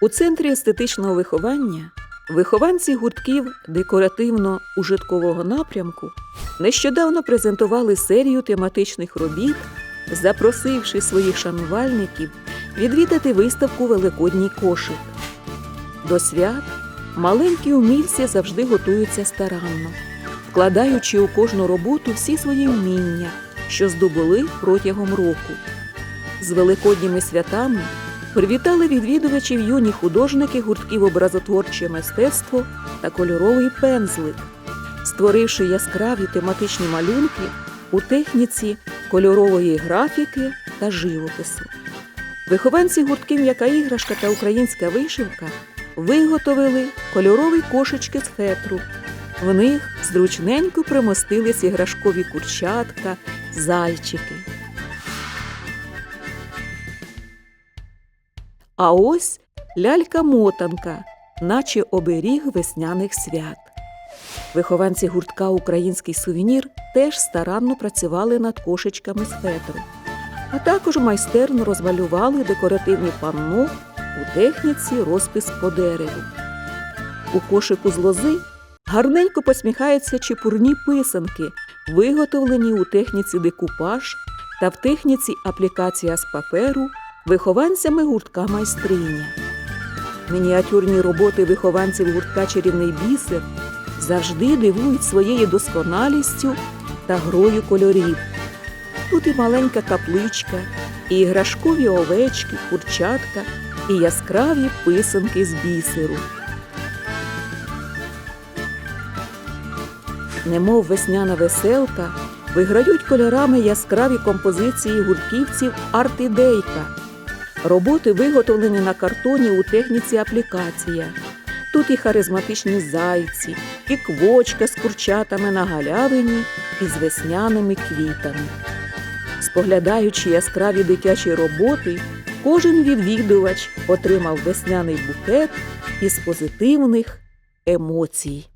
У центрі естетичного виховання вихованці гуртків декоративно-ужиткового напрямку нещодавно презентували серію тематичних робіт, запросивши своїх шанувальників відвідати виставку Великодній кошик. До свят маленькі умільці завжди готуються старанно, вкладаючи у кожну роботу всі свої вміння, що здобули протягом року. З великодніми святами привітали відвідувачів юні художники гуртків образотворче мистецтво та кольоровий пензлик, створивши яскраві тематичні малюнки у техніці кольорової графіки та живопису. Вихованці гуртків М'яка іграшка та українська вишивка виготовили кольорові кошечки з фетру. В них зручненько примостились іграшкові курчатка, зайчики. А ось лялька-мотанка, наче оберіг весняних свят. Вихованці гуртка Український сувенір теж старанно працювали над кошечками з фетру, а також майстерно розмалювали декоративні панно у техніці розпис по дереву. У кошику з лози гарненько посміхаються чепурні писанки, виготовлені у техніці декупаж та в техніці аплікація з паперу вихованцями гуртка майстриня. Мініатюрні роботи вихованців гуртка Чарівний бісер завжди дивують своєю досконалістю та грою кольорів. Тут і маленька капличка, і іграшкові овечки, курчатка, і яскраві писанки з бісеру. Немов весняна веселка, виграють кольорами яскраві композиції гуртківців артидейка. Роботи виготовлені на картоні у техніці аплікація. Тут і харизматичні зайці, і квочка з курчатами на галявині і з весняними квітами. Споглядаючи яскраві дитячі роботи, кожен відвідувач отримав весняний букет із позитивних емоцій.